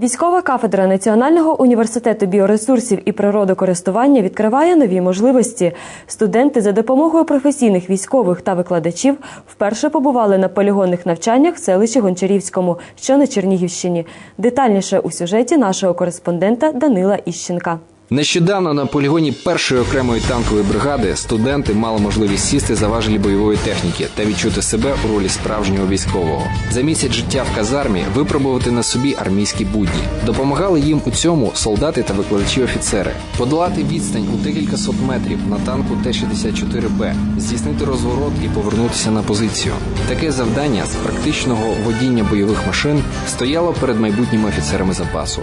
Військова кафедра Національного університету біоресурсів і природокористування відкриває нові можливості. Студенти за допомогою професійних військових та викладачів вперше побували на полігонних навчаннях в селищі Гончарівському, що на Чернігівщині. Детальніше у сюжеті нашого кореспондента Данила Іщенка. Нещодавно на полігоні першої окремої танкової бригади студенти мали можливість сісти за важелі бойової техніки та відчути себе у ролі справжнього військового. За місяць життя в казармі випробувати на собі армійські будні. Допомагали їм у цьому солдати та викладачі офіцери. Подолати відстань у декілька сот метрів на танку Т-64Б, здійснити розворот і повернутися на позицію. Таке завдання з практичного водіння бойових машин стояло перед майбутніми офіцерами запасу.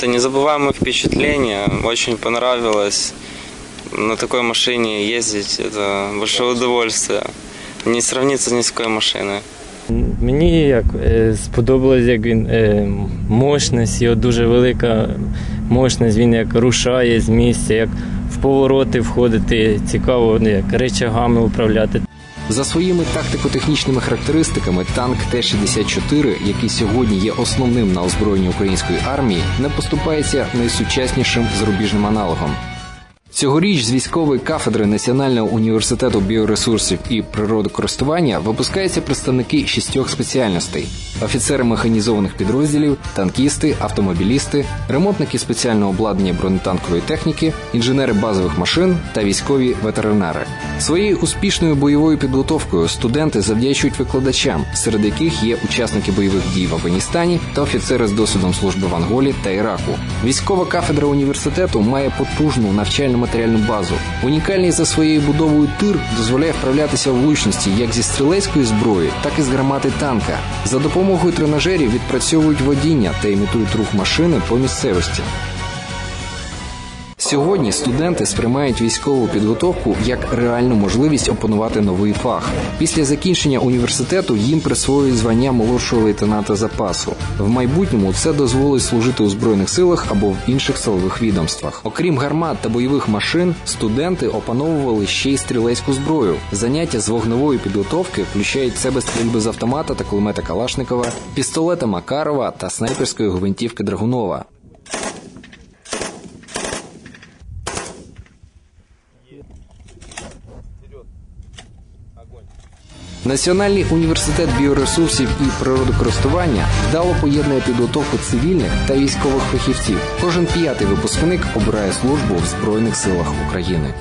Это незабываемое впечатление. Очень понравилось на такой машине ездить. Это большое удовольствие. Не сравнится ни с какой машиной. Мені як е, сподобалось, як він е, мощність, його дуже велика мощність, він як рушає з місця, як в повороти входити, цікаво, ну, як речагами управляти. За своїми тактико-технічними характеристиками танк Т-64, який сьогодні є основним на озброєнні української армії, не поступається найсучаснішим зарубіжним аналогом. Цьогоріч з військової кафедри Національного університету біоресурсів і природокористування випускаються представники шістьох спеціальностей: офіцери механізованих підрозділів, танкісти, автомобілісти, ремонтники спеціального обладнання бронетанкової техніки, інженери базових машин та військові ветеринари. Своєю успішною бойовою підготовкою студенти завдячують викладачам, серед яких є учасники бойових дій в Афганістані та офіцери з досвідом служби в Анголі та Іраку. Військова кафедра університету має потужну навчально матеріальну базу. Унікальний за своєю будовою тир дозволяє вправлятися в влучності як зі стрілецької зброї, так і з гармати танка. За допомогою тренажерів відпрацьовують водіння та імітують рух машини по місцевості. Сьогодні студенти сприймають військову підготовку як реальну можливість опанувати новий фах. Після закінчення університету їм присвоюють звання молодшого лейтенанта запасу. В майбутньому це дозволить служити у збройних силах або в інших силових відомствах. Окрім гармат та бойових машин, студенти опановували ще й стрілецьку зброю. Заняття з вогневої підготовки включають в себе стрільби з автомата та кулемета Калашникова, пістолета Макарова та снайперської гвинтівки Драгунова. Національний університет біоресурсів і природокористування вдало поєднує підготовку цивільних та військових фахівців. Кожен п'ятий випускник обирає службу в Збройних силах України.